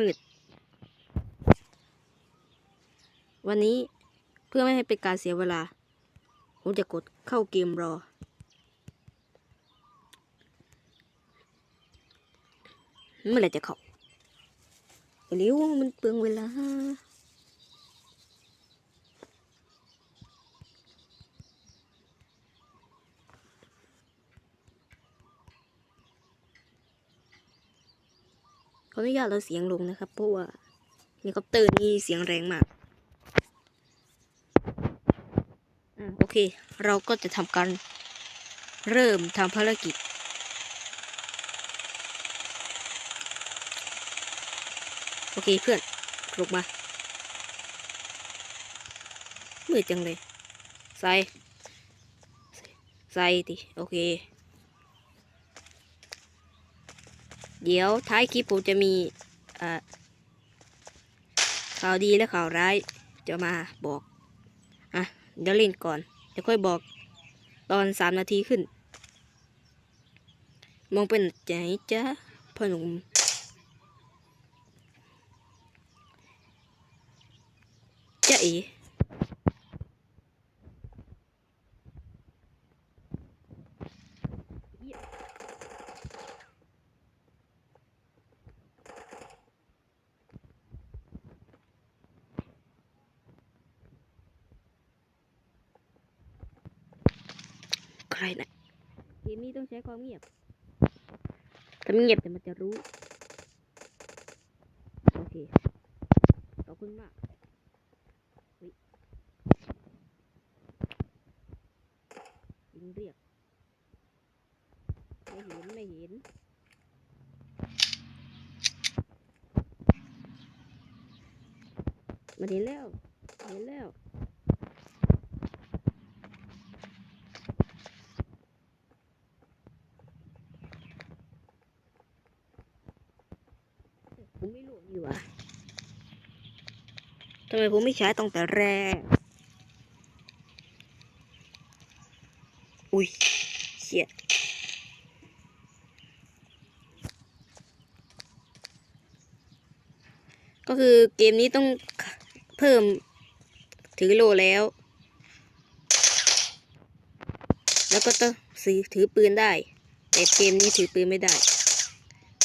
มืด วันนี้เพื่อไม่ให้เป็นการเสียเวลา ผมจะกดเข้าเกมรอ เมื่อไรจะเข้าเร็วมันเปลืองเวลา ออนุญาตเราเสียงลงนะครับเพราะว่าเฮลิคอปเตอร์นี่เสียงแรงมากอะโอเค เราก็จะทำการเริ่มทำภารกิจ โอเคเพื่อนลงมามืดจังเลย ใส่ ใส่ดิโอเค เดี๋ยวท้ายคลิปผมจะมีข่าวดีและข่าวร้ายจะมาบอก อะ เดี๋ยวเล่นก่อน เดี๋ยวค่อยบอกตอนสามนาทีขึ้น มองเป็นใจจ้าพ่อหนุ่มจ้าเอ๋ ใครนะเกมนี้ต้องใช้ความเงียบถ้าไม่เงียบแต่มันจะรู้ โอเค ขอบคุณมากเฮ้ยยิงเรียก ไม่เห็น ไม่เห็นมันเห็นแล้ว เห็นแล้ว ผมไม่รู้อยู่อะทำไมผมไม่ใช้ตั้งแต่แรก อุ้ยเสียก็คือเกมนี้ต้องเพิ่มถือโลแล้ว แล้วก็ต้องซื้อถือปืนได้ แต่เกมนี้ถือปืนไม่ได้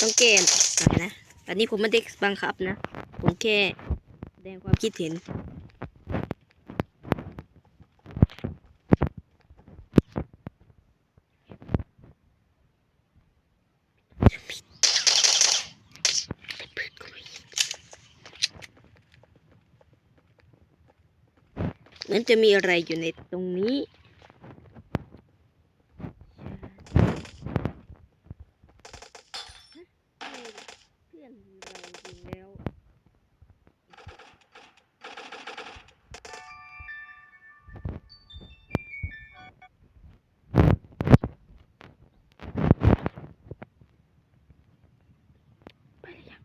ต้องแก้อะไรนะ อันนี้ผมไม่ได้บังคับนะ ผมแค่แสดงความคิดเห็น เหมือนจะมีอะไรอยู่ในตรงนี้ เพื่อนเราจริงแล้วไปเลยยัง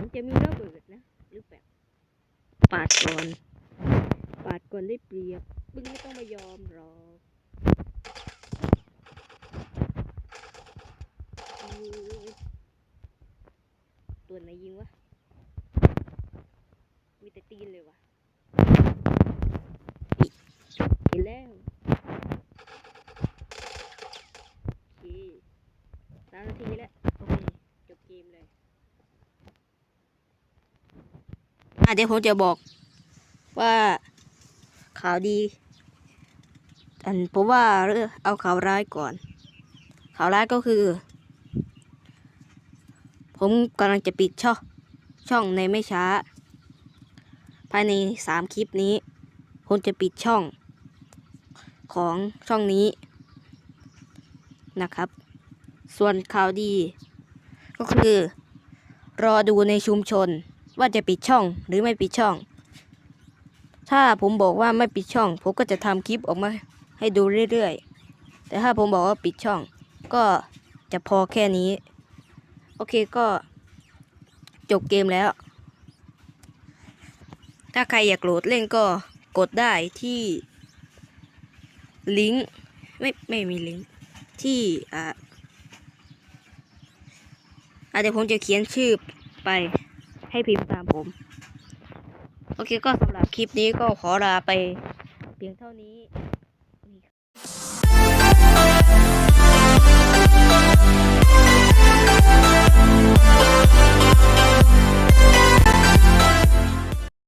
มันจะมีระเบิดนะหรือแบบปาดก่อน ปาดก่อนได้เปรียบมึงไม่ต้องมายอมหรอกอุ๊ยตัวไหนยิงวะ มีแตีนเลยวะอิเห็นแล้วโอเคสามนาทีแล้วโอเคจบเกมเลยอะเดี๋ยวผมจะบอกว่าข่าวดีอันผมว่าเรื่อเอาข่าวร้ายก่อน ข่าวร้ายก็คือ ผมกำลังจะปิดช่องช่องในไม่ช้าายในสามคลิปนี้ผมจะปิดช่องของช่องนี้นะครับ ส่วนข่าวดี ก็คือ รอดูในชุมชนว่าจะปิดช่องหรือไม่ปิดช่อง ถ้าผมบอกว่าไม่ปิดช่อง ผมก็จะทำคลิปออกมาให้ดูเรื่อยๆ แต่ถ้าผมบอกว่าปิดช่อง ก็จะพอแค่นี้ โอเคก็จบเกมแล้ว ถ้าใครอยากโหลดเล่นก็กดได้ที่ ลิงก์ไม่ไม่มีลิงก์ที่อ่าอะเดี๋ยวผมจะเขียนชื่อไปให้พิมพ์ตามผม โอเคก็สำหรับคลิปนี้ก็ขอลาไปเพียงเท่านี้